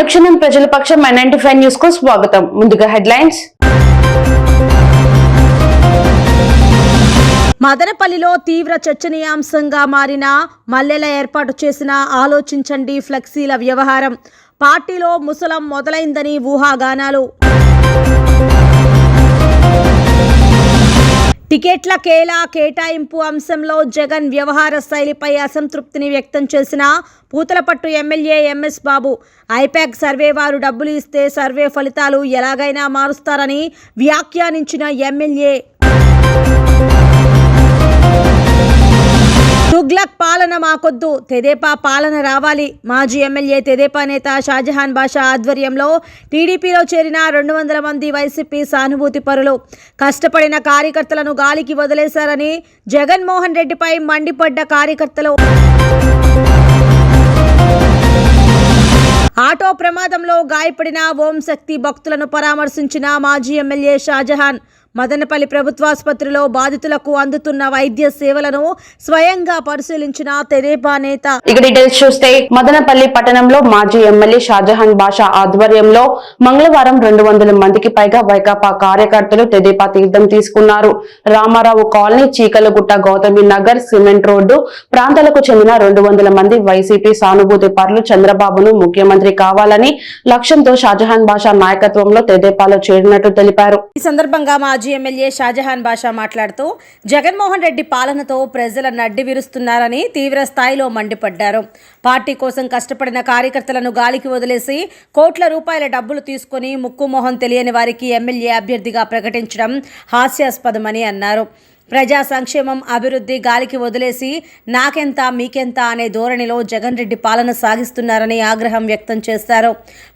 అనుక్షణం ప్రజల పక్షం ninety five న్యూస్కు స్వాగతం. ముందుగా హెడ్లైన్స్. మదనపల్లిలో తీవ్ర చర్చనీయాంశంగా మారిన మల్లెల ఏర్పాటు చేసిన ఆలోచించండి ఫ్లెక్సీల వ్యవహారం. పార్టీలో ముసలం మొదలైందని ఊహాగానాలు. టికెట్ల కేలా కేటాయింపు అంశంలో జగన్ వ్యవహార శైలిపై అసంతృప్తిని వ్యక్తం చేసిన Puthalapattu MLA MS Babu. IPAC survey వారు డబ్బులు ఇస్తే సర్వే ఫలితాలు ఎలాగైనా మారుస్తారని వ్యాఖ్యానించిన ఎమ్మెల్యే. తుగ్లక్ పాలన మాకొద్దు. తెదేపా పాలన రావాలి. మాజీ ఎమ్మెల్యే తెదేపా నేత షాజహాన్ బాషా ఆధ్వర్యంలో టీడీపీలో చేరిన రెండు వందల మంది వైసీపీ సానుభూతి పరులు. కష్టపడిన కార్యకర్తలను గాలికి వదిలేశారని జగన్మోహన్ రెడ్డిపై మండిపడ్డ కార్యకర్తలు. ఆటో ప్రమాదంలో గాయపడిన ఓం శక్తి భక్తులను పరామర్శించిన మాజీ ఎమ్మెల్యే షాజహాన్ మదనపల్లి ప్రభుత్వాసుపత్రిలో బాధితులకు అందుతున్న వైద్య సేవలను స్వయంగా పరిశీలించిన తెదేపా నేత. ఇక డీటెయిల్స్ చూస్తే మదనపల్లి పట్టణంలో మాజీ ఎమ్మెల్యే షాజహాన్ బాషా ఆధ్వర్యంలో మంగళవారం రెండు వందల మందికి పైగా వైకాపా కార్యకర్తలు తెదేపా తీర్థం తీసుకున్నారు. Ramarao colony Chikalagutta Gautami Nagar cement road ప్రాంతాలకు చెందిన రెండు వందల మంది వైసీపీ సానుభూతి పరులు చంద్రబాబును ముఖ్యమంత్రి కావాలని లక్ష్యంతో షాజహాన్ బాషా నాయకత్వంలో తెదేపాలో చేరినట్టు తెలిపారు. ఈ సందర్భంగా మాజీ ఎమ్మెల్యే షాజహాన్ బాషా మాట్లాడుతూ జగన్మోహన్ రెడ్డి పాలనతో ప్రజల నడ్డి విరుస్తున్నారని తీవ్ర స్థాయిలో మండిపడ్డారు. పార్టీ కోసం కష్టపడిన కార్యకర్తలను గాలికి వదిలేసి కోట్ల రూపాయల డబ్బులు తీసుకుని ముక్కు మొహం తెలియని వారికి ఎమ్మెల్యే అభ్యర్థిగా ప్రకటించడం హాస్యాస్పదమని అన్నారు. ప్రజా సంక్షేమం అభివృద్ధి గాలికి వదిలేసి నాకెంత మీకెంత అనే ధోరణిలో జగన్ రెడ్డి పాలన సాగిస్తున్నారని ఆగ్రహం వ్యక్తం చేశారు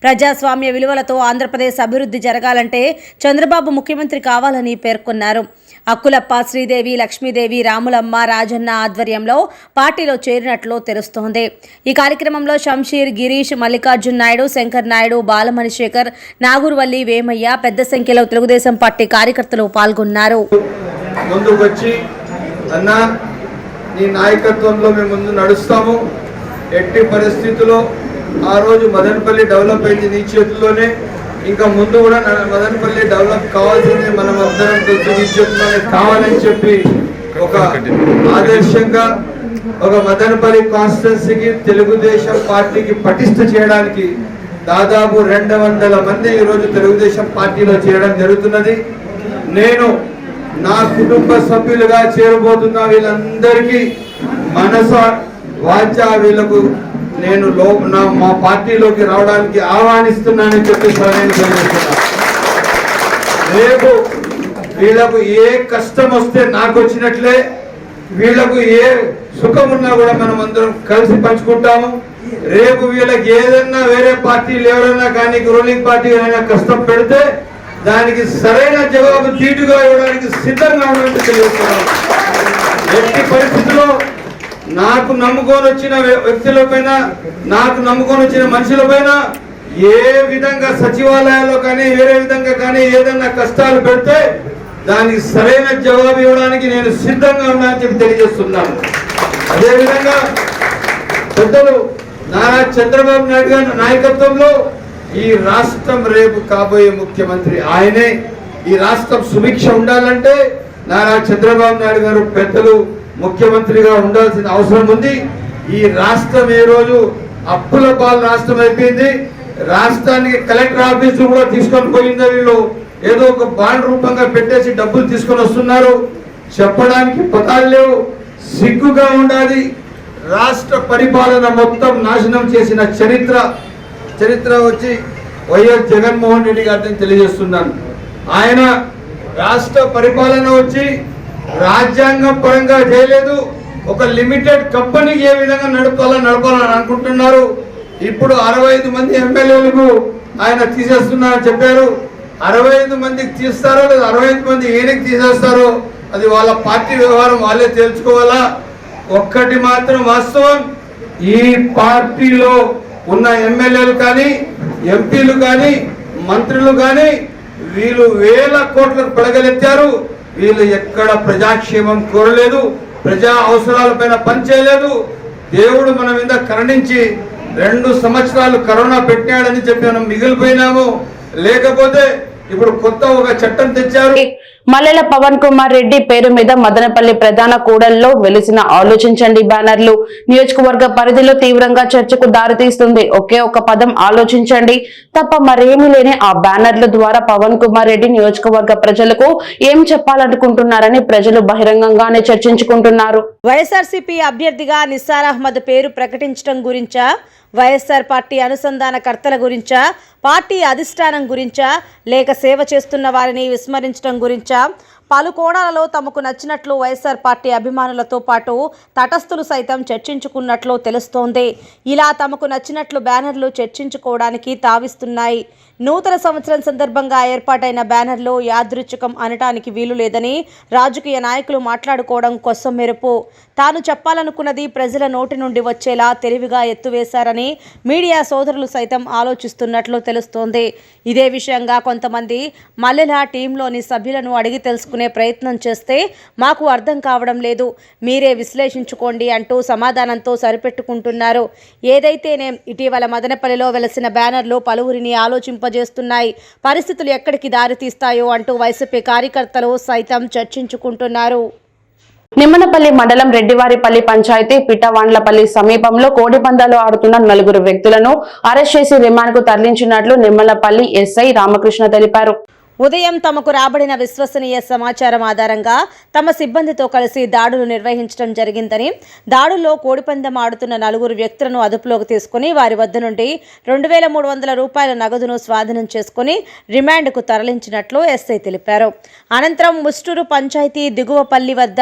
ప్రజాస్వామ్య విలువలతో ఆంధ్రప్రదేశ్ అభివృద్ధి జరగాలంటే చంద్రబాబు ముఖ్యమంత్రి కావాలని పేర్కొన్నారు. అక్కులప్ప శ్రీదేవి లక్ష్మీదేవి రాములమ్మ రాజన్న ఆధ్వర్యంలో పార్టీలో చేరినట్లు తెలుస్తోంది. ఈ కార్యక్రమంలో శంషీర్ గిరీష్ మల్లికార్జున్ నాయుడు శంకర్ నాయుడు బాలమణి శేఖర్ నాగూర్వల్లి వేమయ్య పెద్ద సంఖ్యలో తెలుగుదేశం పార్టీ కార్యకర్తలు పాల్గొన్నారు. ముందుకొచ్చి అన్న నీ నాయకత్వంలో మేము ముందు నడుస్తాము. ఎట్టి పరిస్థితుల్లో ఆ రోజు మదనపల్లి డెవలప్ అయింది నీ చేతుల్లోనే. ఇంకా ముందు కూడా మదనపల్లి డెవలప్ కావాల్సింది మనం అందరం తెలుసు నీ చేతుల్లోనే కావాలని చెప్పి ఒక ఆదర్శంగా ఒక మదనపల్లి కాన్స్టిట్యున్సీకి తెలుగుదేశం పార్టీకి పటిష్ట చేయడానికి దాదాపు రెండు వందల మంది ఈరోజు తెలుగుదేశం పార్టీలో చేయడం జరుగుతున్నది. నేను నా కుటుంబ సభ్యులుగా చేరబోతున్న వీళ్ళందరికీ మనస వాచ వీళ్ళకు నేను లో నా మా పార్టీలోకి రావడానికి ఆహ్వానిస్తున్నానని చెప్పి నేను తెలియజేస్తున్నా. రేపు వీళ్ళకు ఏ కష్టం వస్తే నాకు వచ్చినట్లే వీళ్ళకు ఏ సుఖం ఉన్నా కూడా మనం అందరం కలిసి పంచుకుంటాము. రేపు వీళ్ళకి ఏదన్నా వేరే పార్టీలు ఎవరన్నా కానీ రూలింగ్ పార్టీ ఏదైనా కష్టం పెడితే దానికి సరైన జవాబు తీటుగా ఇవ్వడానికి సిద్ధంగా ఉన్నట్టు తెలియజేస్తున్నాను. ఎట్టి పరిస్థితుల్లో నాకు నమ్ముకొని వచ్చిన వ్య- నాకు నమ్ముకొని వచ్చిన మనుషులపైన ఏ విధంగా సచివాలయాల్లో కానీ వేరే విధంగా కానీ ఏదైనా కష్టాలు పెడితే దానికి సరైన జవాబు ఇవ్వడానికి నేను సిద్ధంగా ఉన్నానని చెప్పి తెలియజేస్తున్నాను. అదేవిధంగా పెద్దలు నారా చంద్రబాబు నాయుడు గారి నాయకత్వంలో ఈ రాష్ట్రం రేపు కాబోయే ముఖ్యమంత్రి ఆయనే. ఈ రాష్ట్రం సుభిక్ష ఉండాలంటే నారా చంద్రబాబు నాయుడు గారు పెద్దలు ముఖ్యమంత్రిగా ఉండాల్సిన అవసరం ఉంది. ఈ రాష్ట్రం ఈ రోజు అప్పుల పాలు రాష్ట్రం అయిపోయింది. రాష్ట్రానికి కలెక్టర్ ఆఫీసు కూడా తీసుకొని పోయింది వీళ్ళు. ఏదో ఒక బాండ్ రూపంగా పెట్టేసి డబ్బులు తీసుకొని వస్తున్నారు. చెప్పడానికి పదాలు లేవు. సిగ్గుగా ఉండాలి. రాష్ట్ర పరిపాలన మొత్తం నాశనం చేసిన చరిత్ర చరిత్ర వచ్చి వైఎస్ జగన్మోహన్ రెడ్డి గారిని తెలియజేస్తున్నాను. ఆయన రాష్ట్ర పరిపాలన వచ్చి రాజ్యాంగం పరంగా చేయలేదు. ఒక లిమిటెడ్ కంపెనీకి ఏ విధంగా నడపాలని నడపాలని అనుకుంటున్నారు. ఇప్పుడు అరవై ఐదు మంది ఎమ్మెల్యేలకు ఆయన తీసేస్తున్నారని చెప్పారు. అరవై ఐదు మందికి తీస్తారో లేదా అరవై ఐదు మంది ఏనికి తీసేస్తారో అది వాళ్ళ పార్టీ వ్యవహారం వాళ్ళే తెలుసుకోవాలా ఒక్కటి మాత్రం వాస్తవం ఈ పార్టీలో ఉన్న ఎమ్మెల్యేలు కానీ ఎంపీలు కానీ మంత్రులు కానీ వీళ్ళు వేల కోట్లకు పడగలెత్తారు. వీళ్ళు ఎక్కడ ప్రజాక్షేమం కోరలేదు ప్రజా అవసరాలపైన పనిచేయలేదు దేవుడు మన మీద కరుణించి రెండు సంవత్సరాలు కరోనా పెట్టాడని చెప్పి మనం మిగిలిపోయినాము. లేకపోతే ఇప్పుడు కొత్త ఒక చట్టం తెచ్చారు. మల్లెల పవన్ కుమార్ రెడ్డి పేరు మీద మదనపల్లి ప్రధాన కూడల్లో వెలిసిన ఆలోచించండి బ్యానర్లు. నియోజకవర్గ పరిధిలో తీవ్రంగా చర్చకు దారితీస్తుంది. ఒకే ఒక పదం ఆలోచించండి. తప్ప మరేమీ లేని ఆ బ్యానర్ల ద్వారా పవన్ కుమార్ రెడ్డి నియోజకవర్గ ప్రజలకు ఏం చెప్పాలనుకుంటున్నారని ప్రజలు బహిరంగంగానే చర్చించుకుంటున్నారు. వైఎస్ఆర్సీపీ అభ్యర్థిగా నిస్సార్ అహ్మద్ పేరు ప్రకటించడం గురించా? వైఎస్ఆర్ పార్టీ అనుసంధానకర్తల గురించా? పార్టీ అధిష్టానం గురించా? లేక సేవ చేస్తున్న వారిని విస్మరించడం గురించా? పలు కోణాలలో తమకు నచ్చినట్లు వైఎస్ఆర్ పార్టీ అభిమానులతో పాటు తటస్థులు సైతం చర్చించుకున్నట్లు తెలుస్తోంది. ఇలా తమకు నచ్చినట్లు బ్యానర్లు చర్చించుకోవడానికి తావిస్తున్నాయి. నూతన సంవత్సరం సందర్భంగా ఏర్పాటైన బ్యానర్లు యాదృచ్ఛికం అనటానికి వీలు లేదని రాజకీయ నాయకులు మాట్లాడుకోవడం కోసం మెరుపు. తాను చెప్పాలనుకున్నది ప్రజల నోటి నుండి వచ్చేలా తెలివిగా ఎత్తువేశారని మీడియా సోదరులు సైతం ఆలోచిస్తున్నట్లు తెలుస్తోంది. ఇదే విషయంగా కొంతమంది మల్లెల టీంలోని సభ్యులను అడిగి తెలుసుకునే ప్రయత్నం చేస్తే మాకు అర్థం కావడం లేదు. మీరే విశ్లేషించుకోండి అంటూ సమాధానంతో సరిపెట్టుకుంటున్నారు. ఏదైతేనే ఇటీవల మదనపల్లిలో వెలసిన బ్యానర్లు పలువురిని వర్తింపజేస్తున్నాయి పరిస్థితులు ఎక్కడికి దారితీస్తాయో అంటూ వైసీపీ కార్యకర్తలు సైతం చర్చించుకుంటున్నారు. నిమ్మనపల్లి మండలం రెడ్డివారిపల్లి పంచాయతీ పిట్టవాండ్లపల్లి సమీపంలో కోడిపందాలు ఆడుతున్న నలుగురు వ్యక్తులను అరెస్ట్ చేసి రిమాండ్కు తరలించినట్లు నిమ్మలపల్లి ఎస్ఐ రామకృష్ణ తెలిపారు. ఉదయం తమకు రాబడిన విశ్వసనీయ సమాచారం ఆధారంగా తమ సిబ్బందితో కలిసి దాడులు నిర్వహించడం జరిగిందని దాడుల్లో కోడిపందెం ఆడుతున్న నలుగురు వ్యక్తులను అదుపులోకి తీసుకుని వారి వద్ద నుండి రెండు వేల మూడు వందల రూపాయల నగదును స్వాధీనం చేసుకుని రిమాండ్కు తరలించినట్లు ఎస్ఐ తెలిపారు. అనంతరం ముస్టూరు పంచాయతీ దిగువపల్లి వద్ద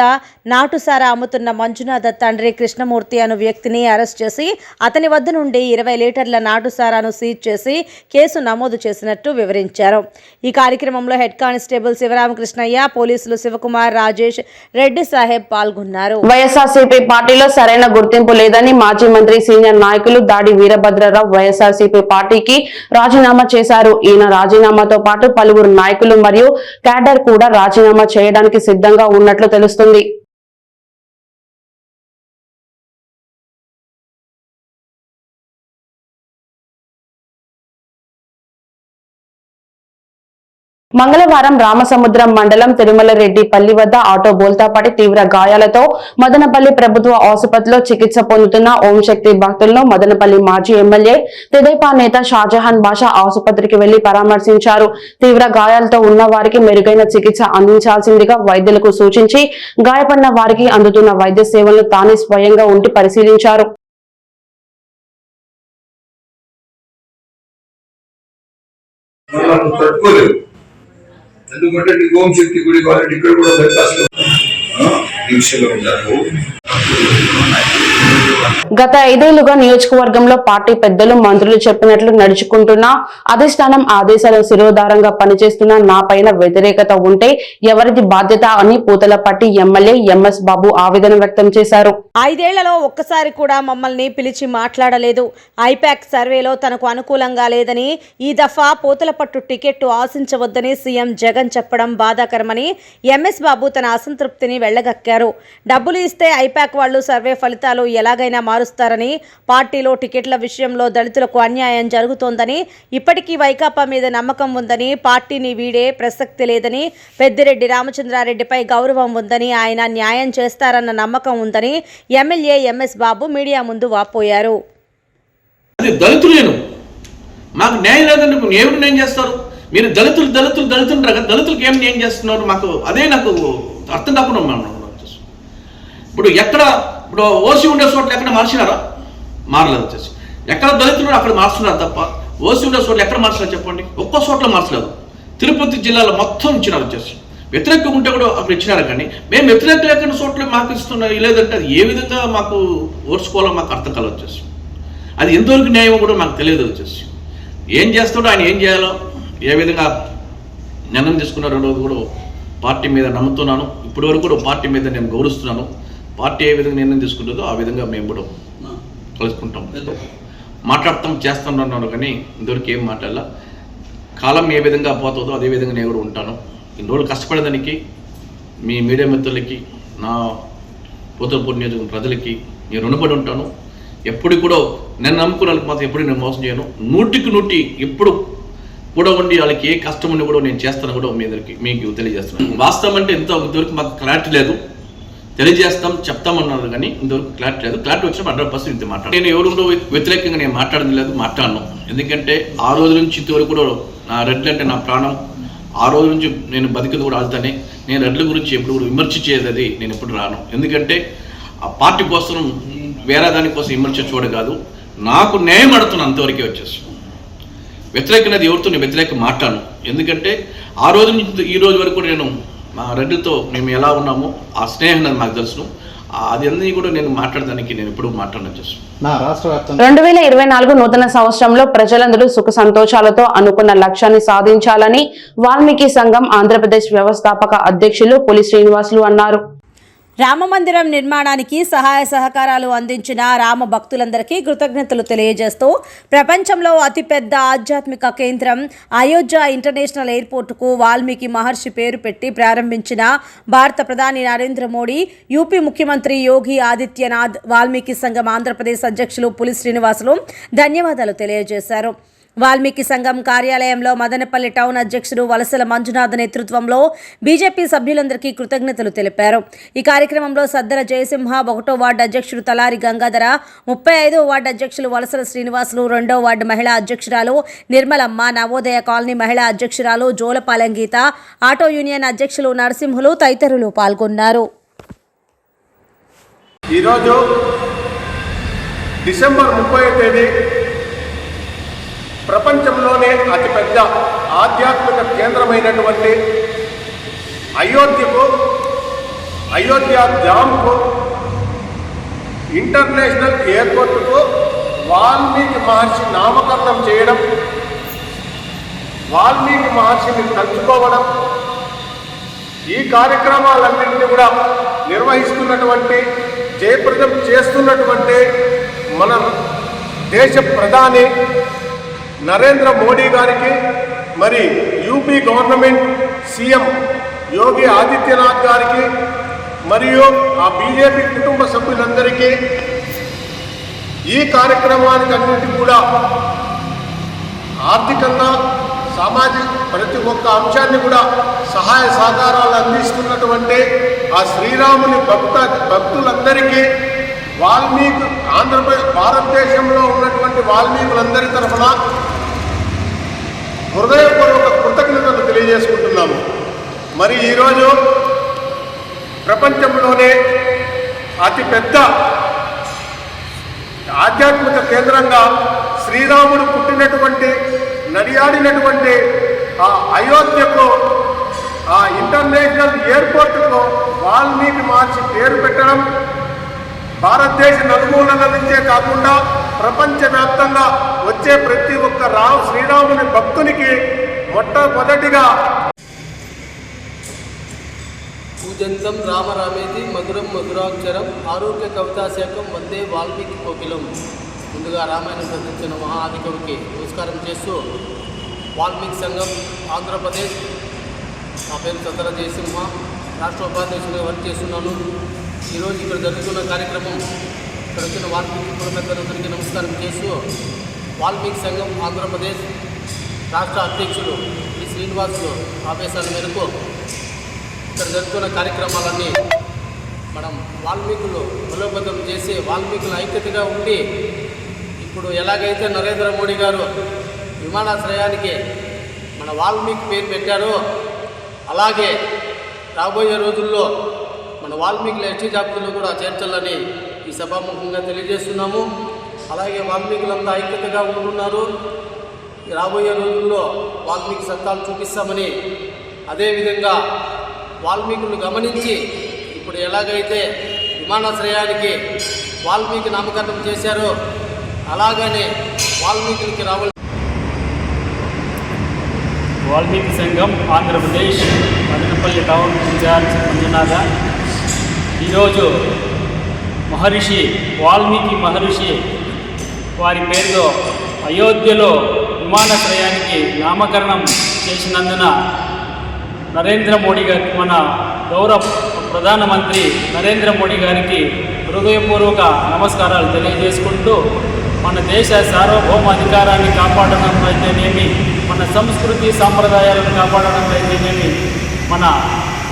నాటుసారా అమ్ముతున్న మంజునాథ తండ్రి కృష్ణమూర్తి అను వ్యక్తిని అరెస్ట్ చేసి అతని వద్ద నుండి ఇరవై లీటర్ల నాటుసారాను సీజ్ చేసి కేసు నమోదు చేసినట్టు వివరించారు. ఈ కార్యక్రమంలో హెడ్ కానిస్టేబుల్ శివరామకృష్ణయ్య పోలీసులు శివకుమార్ రాజేష్ రెడ్డి సాహెబ్ పాల్గొన్నారు. వైఎస్ఆర్సీపీ పార్టీలో సరైన గుర్తింపు లేదని మాజీ మంత్రి సీనియర్ నాయకులు దాడి వీరభద్రరావు వైఎస్ఆర్సీపీ పార్టీకి రాజీనామా చేశారు. ఈయన రాజీనామాతో పాటు పలువురు నాయకులు మరియు క్యాడర్ కూడా రాజీనామా చేయడానికి సిద్ధంగా ఉన్నట్లు తెలుస్తుంది. మంగళవారం రామసముద్రం మండలం తిరుమలరెడ్డిపల్లి వద్ద ఆటో బోల్తాపడి తీవ్ర గాయాలతో మదనపల్లి ప్రభుత్వ ఆసుపత్రిలో చికిత్స పొందుతున్న ఓం శక్తి భక్తులను మదనపల్లి మాజీ ఎమ్మెల్యే తెదేపా నేత షాజహాన్ బాషా ఆసుపత్రికి వెళ్ళి పరామర్శించారు. తీవ్ర గాయాలతో ఉన్న వారికి మెరుగైన చికిత్స అందించాల్సిందిగా వైద్యులకు సూచించి గాయపడిన వారికి అందుతున్న వైద్య సేవలను తానే స్వయంగా ఉండి పరిశీలించారు. మనం తట్టుకోలేవు ఎందుకంటే నీకు ఓం శక్తి గుడి కావాలంటే ఇక్కడ కూడా దరఖాస్తు ఆ, దీక్షలో ఉన్నారు గత ఐదేళ్ళుగా నియోజకవర్గంలో పార్టీ పెద్దలు మంత్రులు చెప్పినట్లు నడుచుకుంటున్నా అధిష్టానం ఆదేశాల శిరోధారంగా పనిచేస్తున్న నా పైన వ్యతిరేకత ఉంటే ఎవరిది బాధ్యత అని పూతలపట్టి ఎమ్మెల్యే ఎంఎస్ బాబు ఆవేదన వ్యక్తం చేశారు. ఐదేళ్ళలో ఒక్కసారి కూడా మమ్మల్ని పిలిచి మాట్లాడలేదు. ఐపాక్ సర్వేలో తనకు అనుకూలంగా లేదని ఈ దఫా పూతలపట్టు టికెట్ ఆశించవద్దని సీఎం జగన్ చెప్పడం బాధాకరమని ఎంఎస్ బాబు తన అసంతృప్తిని వెళ్ళగక్కారు. డబ్బులు ఇస్తే ఐపాక్ వాళ్ళు సర్వే ఫలితాలు ఎలాగైనా మారుస్తారని పార్టీలో టికెట్ల విషయంలో దళితులకు అన్యాయం జరుగుతోందని ఇప్పటికీ వైకాపా మీద నమ్మకం ఉందని పార్టీని వీడే ప్రసక్తి లేదని పెద్దిరెడ్డి రామచంద్రారెడ్డిపై గౌరవం ఉందని ఆయన న్యాయం చేస్తారన్న నమ్మకం ఉందని ఎమ్మెల్యే ఎంఎస్ బాబు మీడియా ముందు వాపోయారు. అది మాకు న్యాయం లేదండి ఇప్పుడు ఏమిటి న్యాయం చేస్తారు? మీరు దళితులు దళితులు దళితులు దళితులకు ఏం న్యాయం చేస్తున్నారు? మాకు అదే నాకు అర్థం కాకుండా ఉన్నాను. ఇప్పుడు ఎక్కడ ఇప్పుడు ఓసీ ఉండే చోట్ల ఎక్కడ మార్చినారా? మారలేదు వచ్చేసి. ఎక్కడ దళితులు అక్కడ మార్చున్నారు తప్ప ఓసీ ఉండే చోట్ల ఎక్కడ మార్చలేదు చెప్పండి? ఒక్కో చోట్ల మార్చలేదు. తిరుపతి జిల్లాలో మొత్తం ఇచ్చినారు వచ్చేసి. వ్యతిరేకంగా ఉంటే కూడా అక్కడ ఇచ్చినారు కానీ మేము వ్యతిరేకం లేకుండా చోట్ల మాకు ఇస్తున్నారు లేదంటే అది ఏ విధంగా మాకు ఓర్చుకోవాలో మాకు అర్థం కాల వచ్చేసి. అది ఎంతవరకు న్యాయం కూడా మాకు తెలియదు వచ్చేసి. ఏం చేస్తాడో ఆయన ఏం చేయాలో ఏ విధంగా నిర్ణయం తీసుకున్నారో కూడా పార్టీ మీద నమ్ముతున్నాను. ఇప్పటి వరకు కూడా పార్టీ మీద నేను గౌరవిస్తున్నాను. పార్టీ ఏ విధంగా నిర్ణయం తీసుకుంటుందో ఆ విధంగా మేము కూడా కలుసుకుంటాం. మాట్లాడతాం చేస్తాం అన్నారు కానీ ఇంతవరకు ఏం మాట్లాడాల. కాలం ఏ విధంగా పోతుందో అదే విధంగా నేను కూడా ఉంటాను. ఇన్ని రోజులు కష్టపడేదానికి మీ మీడియా మిత్రులకి నా పోతలపూర్ నియోజకవర్గం ప్రజలకి నేను రుణపడి ఉంటాను. ఎప్పుడు కూడా నేను నమ్ముకున్న వాళ్ళకి మాత్రం ఎప్పుడు నేను మోసం చేయను. నూటికి నూటి ఎప్పుడు కూడా ఉండి వాళ్ళకి ఏ కష్టం ఉండి కూడా నేను చేస్తాను కూడా మీ అందరికి మీకు తెలియజేస్తున్నాను. వాస్తవం అంటే ఇంత ఇంతవరకు మాకు క్లారిటీ లేదు. తెలియజేస్తాం చెప్తామన్నారు కానీ ఇంతవరకు క్లారిటీ లేదు. క్లారిటీ వచ్చినప్పుడు హండ్రెడ్ పర్సెంట్ ఇంత మాట్లాడు నేను ఎవరు వ్యతిరేకంగా నేను మాట్లాడడం లేదు మాట్లాడను. ఎందుకంటే ఆ రోజు నుంచి ఇంతవరకు కూడా నా రెడ్లు అంటే నా ప్రాణం. ఆ రోజు నుంచి నేను బతికింది కూడా ఆడుతానే నేను రెడ్ల గురించి ఎప్పుడు కూడా విమర్శించేది అది నేను ఎప్పుడు రాను. ఎందుకంటే ఆ పార్టీ కోసం వేరే దానికోసం విమర్శ చూడ కాదు. నాకు న్యాయం అడుగుతున్నా అంతవరకే వచ్చేసి. వ్యతిరేకనది ఎవరితో నేను వ్యతిరేక మాట్లాడను. ఎందుకంటే ఆ రోజు నుంచి ఈ రోజు వరకు నేను మా రెడ్డితో మేము ఎలా ఉన్నామో ఆ స్నేహం నాకు తెలుసును ఆ- అది అన్నీ కూడా నేను మాట్లాడడానికి నేను ఎప్పుడు మాట్లాడను చేస్తాను. నా రాష్ట్ర వ్యాప్తంగా రెండు వేల ఇరవై నాలుగు నూతన సంవత్సరంలో ప్రజలందరూ సుఖ సంతోషాలతో అనుకున్న లక్ష్యాన్ని సాధించాలని వాల్మీకి సంఘం ఆంధ్రప్రదేశ్ వ్యవస్థాపక అధ్యక్షులు పులి శ్రీనివాసులు అన్నారు. రామమందిరం నిర్మాణానికి సహాయ సహకారాలు అందించిన రామ భక్తులందరికీ కృతజ్ఞతలు తెలియజేస్తూ ప్రపంచంలో అతిపెద్ద ఆధ్యాత్మిక కేంద్రం అయోధ్య ఇంటర్నేషనల్ ఎయిర్పోర్టుకు వాల్మీకి మహర్షి పేరు పెట్టి ప్రారంభించిన భారత ప్రధాని నరేంద్ర మోడీ యూపీ ముఖ్యమంత్రి యోగి ఆదిత్యనాథ్ వాల్మీకి సంఘం ఆంధ్రప్రదేశ్ అధ్యక్షులు పులి శ్రీనివాసులు ధన్యవాదాలు తెలియజేశారు. వాల్మీకి సంఘం కార్యాలయంలో మదనపల్లి టౌన్ అధ్యక్షుడు వలసల మంజునాథ్ నేతృత్వంలో బీజేపీ సభ్యులందరికీ కృతజ్ఞతలు తెలిపారు. ఈ కార్యక్రమంలో సద్దర జయసింహ ఒకటో వార్డు అధ్యక్షుడు తలారి గంగాధర ముప్పై ఐదో వార్డు అధ్యక్షులు వలసల శ్రీనివాసులు రెండో వార్డు మహిళా అధ్యక్షురాలు నిర్మలమ్మ నవోదయ కాలనీ మహిళా అధ్యక్షురాలు జోలపాలెం గీత ఆటో యూనియన్ అధ్యక్షులు నరసింహులు తదితరులు పాల్గొన్నారు. ఈరోజు డిసెంబర్ ముప్పై తేదీ ప్రపంచంలోనే అతిపెద్ద ఆధ్యాత్మిక కేంద్రమైనటువంటి అయోధ్యకు అయోధ్య డ్యామ్కు ఇంటర్నేషనల్ ఎయిర్పోర్టుకు వాల్మీకి మహర్షి నామకరణం చేయడం వాల్మీకి మహర్షిని తలుచుకోవడం ఈ కార్యక్రమాలన్నింటినీ కూడా నిర్వహిస్తున్నటువంటి జయప్రదం చేస్తున్నటువంటి మన దేశ ప్రధాని నరేంద్ర మోడీ గారికి మరి UP government CM Yogi Adityanath గారికి మరియు ఆ బీజేపీ కుటుంబ సభ్యులందరికీ ఈ కార్యక్రమానికి అన్నింటికి కూడా ఆర్థికంగా సామాజిక ప్రతి ఒక్క అంశాన్ని కూడా సహాయ సహకారాలు అందిస్తున్నటువంటి ఆ శ్రీరాముని భక్త భక్తులందరికీ వాల్మీకి ఆంధ్రప్రదేశ్ భారతదేశంలో ఉన్నటువంటి వాల్మీకులందరి తరఫున హృదయపూర్వక కృతజ్ఞతలు తెలియజేసుకుంటున్నాము. మరి ఈరోజు ప్రపంచంలోనే అతిపెద్ద ఆధ్యాత్మిక కేంద్రంగా శ్రీరాముడు పుట్టినటువంటి నడియాడినటువంటి ఆ అయోధ్యకు ఆ ఇంటర్నేషనల్ ఎయిర్పోర్టుకు వాల్మీకి మార్చి పేరు పెట్టడం భారతదేశ నలుమూలల నుంచే కాకుండా ప్రపంచవ్యాప్తంగా వచ్చే ప్రతి ఒక్క రా శ్రీరాముని భక్తునికి మొట్టమొదటిగా పూజంతం రామరామేది మధురం మధురాక్షరం ఆరోగ్య కవితాశాఖం వందే వాల్మీకి కోకిలం. ముందుగా రామాయణం రచించిన మహా ఆదికవికి నమస్కారం చేస్తూ వాల్మీకి సంఘం ఆంధ్రప్రదేశ్ నా పేరు సత్తర జయసింహ రాష్ట్ర ఉపాధ్యక్షుడిగా వర్క్ చేస్తున్నాను. ఈరోజు ఇక్కడ జరుగుతున్న కార్యక్రమం ఇక్కడ వచ్చిన వాల్మీకి కులపెద్దలందరికీ నమస్కారం చేస్తూ వాల్మీకి సంఘం ఆంధ్రప్రదేశ్ రాష్ట్ర అధ్యక్షులు శ్రీ శ్రీనివాస్ ఆదేశాల మేరకు ఇక్కడ జరుగుతున్న కార్యక్రమాలన్నీ మనం వాల్మీకులు బలోపేతం చేసి వాల్మీకుల ఐక్యతగా ఉండి ఇప్పుడు ఎలాగైతే నరేంద్ర మోడీ గారు విమానాశ్రయానికి మన వాల్మీకి పేరు పెట్టారో అలాగే రాబోయే రోజుల్లో మన వాల్మీకుల ఎస్టీ జాబితాలో కూడా చేర్చాలని ఈ సభాముఖంగా తెలియజేస్తున్నాము. అలాగే వాల్మీకులంతా ఐక్యతగా ఉంటున్నారు. రాబోయే రోజుల్లో వాల్మీకి సత్తాలు చూపిస్తామని అదేవిధంగా వాల్మీకులను గమనించి ఇప్పుడు ఎలాగైతే విమానాశ్రయానికి వాల్మీకి నామకరణం చేశారో అలాగనే వాల్మీకులకి రావాలి వాల్మీకి సంఘం ఆంధ్రప్రదేశ్ మదనపల్లి టౌన్ ఇన్ఛార్జ్ మంజునాథ ఈరోజు మహర్షి వాల్మీకి మహర్షి వారి పేరుతో అయోధ్యలో విమానాశ్రయానికి నామకరణం చేసినందున నరేంద్ర మోడీ గారికి మన గౌరవ ప్రధానమంత్రి నరేంద్ర మోడీ గారికి హృదయపూర్వక నమస్కారాలు తెలియజేసుకుంటూ మన దేశ సార్వభౌమ అధికారాన్ని కాపాడడం అయితేనేమి మన సంస్కృతి సాంప్రదాయాలను కాపాడడం అయితేనేమి మన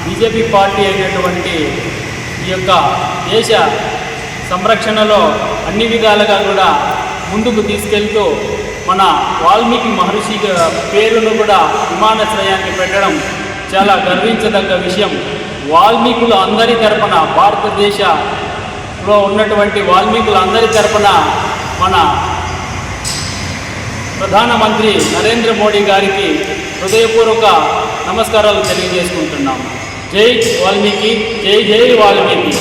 బీజేపీ పార్టీ అయినటువంటి ఈ యొక్క దేశ సంరక్షణలో అన్ని విధాలుగా కూడా ముందుకు తీసుకెళ్తూ మన వాల్మీకి మహర్షి పేరును కూడా విమానాశ్రయాన్ని పెట్టడం చాలా గర్వించదగ్గ విషయం. వాల్మీకులు అందరి తరపున భారతదేశంలో ఉన్నటువంటి వాల్మీకులు అందరి తరపున మన ప్రధానమంత్రి నరేంద్ర మోడీ గారికి హృదయపూర్వక నమస్కారాలు తెలియజేసుకుంటున్నాం జై వాల్మీకి జై జై వాల్మీకి.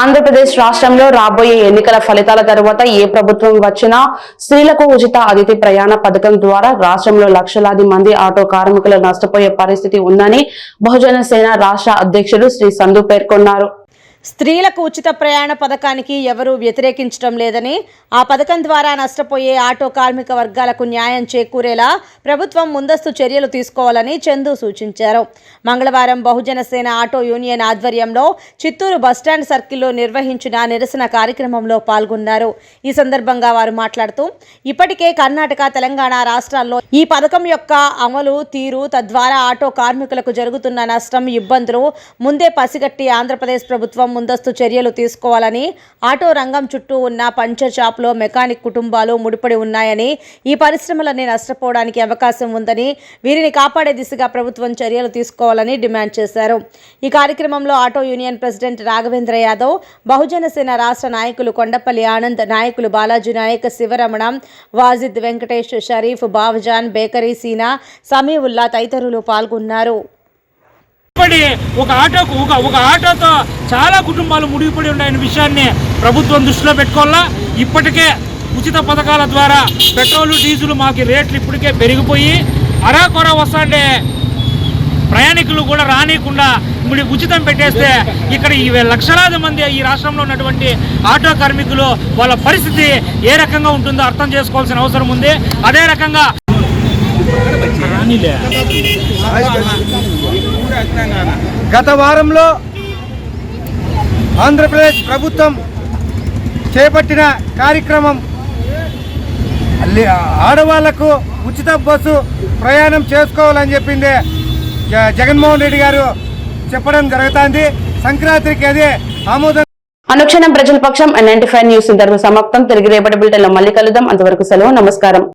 ఆంధ్రప్రదేశ్ రాష్ట్రంలో రాబోయే ఎన్నికల ఫలితాల తర్వాత ఏ ప్రభుత్వం వచ్చినా స్త్రీలకు ఉచిత అతిథి ప్రయాణ పథకం ద్వారా రాష్ట్రంలో లక్షలాది మంది ఆటో కార్మికులు నష్టపోయే పరిస్థితి ఉందని బహుజన సేన రాష్ట్ర అధ్యక్షుడు శ్రీ సంధు పేర్కొన్నారు. స్త్రీలకు ఉచిత ప్రయాణ పథకానికి ఎవరూ వ్యతిరేకించడం లేదని ఆ పథకం ద్వారా నష్టపోయే ఆటో కార్మిక వర్గాలకు న్యాయం చేకూరేలా ప్రభుత్వం ముందస్తు చర్యలు తీసుకోవాలని చందు సూచించారు. మంగళవారం బహుజన సేన ఆటో యూనియన్ ఆధ్వర్యంలో చిత్తూరు బస్టాండ్ సర్కిల్లో నిర్వహించిన నిరసన కార్యక్రమంలో పాల్గొన్నారు. ఈ సందర్భంగా వారు మాట్లాడుతూ ఇప్పటికే కర్ణాటక తెలంగాణ రాష్ట్రాల్లో ఈ పథకం యొక్క అమలు తీరు తద్వారా ఆటో కార్మికులకు జరుగుతున్న నష్టం ఇబ్బందులు ముందే పసిగట్టి ఆంధ్రప్రదేశ్ ప్రభుత్వం ముందస్తు చర్యలు తీసుకోవాలని ఆటో రంగం చుట్టూ ఉన్న పంచర్ షాప్లో మెకానిక్ కుటుంబాలు ముడిపడి ఉన్నాయని ఈ పరిశ్రమలన్నీ నష్టపోవడానికి అవకాశం ఉందని వీరిని కాపాడే దిశగా ప్రభుత్వం చర్యలు తీసుకోవాలని డిమాండ్ చేశారు. ఈ కార్యక్రమంలో auto union president Raghavendra Yadav Bahujana Sena రాష్ట్ర నాయకులు కొండపల్లి ఆనంద్ నాయకులు బాలాజీ నాయక్ శివరమణ వాజిద్ వెంకటేష్ షరీఫ్ బావజాన్ బేకరీ సీనా సమీవుల్లా తదితరులు పాల్గొన్నారు. ముడిపడి ఒక ఆటోకు ఒక ఒక ఆటోతో చాలా కుటుంబాలు ముడిపడి ఉన్నాయనే విషయాన్ని ప్రభుత్వం దృష్టిలో పెట్టుకోవాలా ఇప్పటికే ఉచిత పథకాల ద్వారా పెట్రోల్ డీజిల్ మాకు రేట్లు ఇప్పటికే పెరిగిపోయి అరాకొర వస్తాండే ప్రయాణికులు కూడా రానియకుండా ఇప్పుడు ఉచితం పెట్టేస్తే ఇక్కడ ఈ లక్షలాది మంది ఈ రాష్ట్రంలో ఉన్నటువంటి ఆటో కార్మికులు వాళ్ళ పరిస్థితి ఏ రకంగా ఉంటుందో అర్థం చేసుకోవాల్సిన అవసరం ఉంది అదే రకంగా. గత వారంలో ఆంధ్రప్రదేశ్ ప్రభుత్వం చేపట్టిన కార్యక్రమం ఆడవాళ్ళకు ఉచిత బస్సు ప్రయాణం చేసుకోవాలని చెప్పింది జ- జగన్మోహన్ రెడ్డి గారు చెప్పడం జరుగుతుంది. సంక్రాంతికి అదే ఆమోదం. అనుక్షణం ప్రజల పక్షం నైన్టీ ఫైవ్ న్యూస్ సమాప్తం. తిరిగి రేపటి బులెటిన్లో మళ్ళీ కలుద్దాం. అంతవరకు సెలవు. నమస్కారం.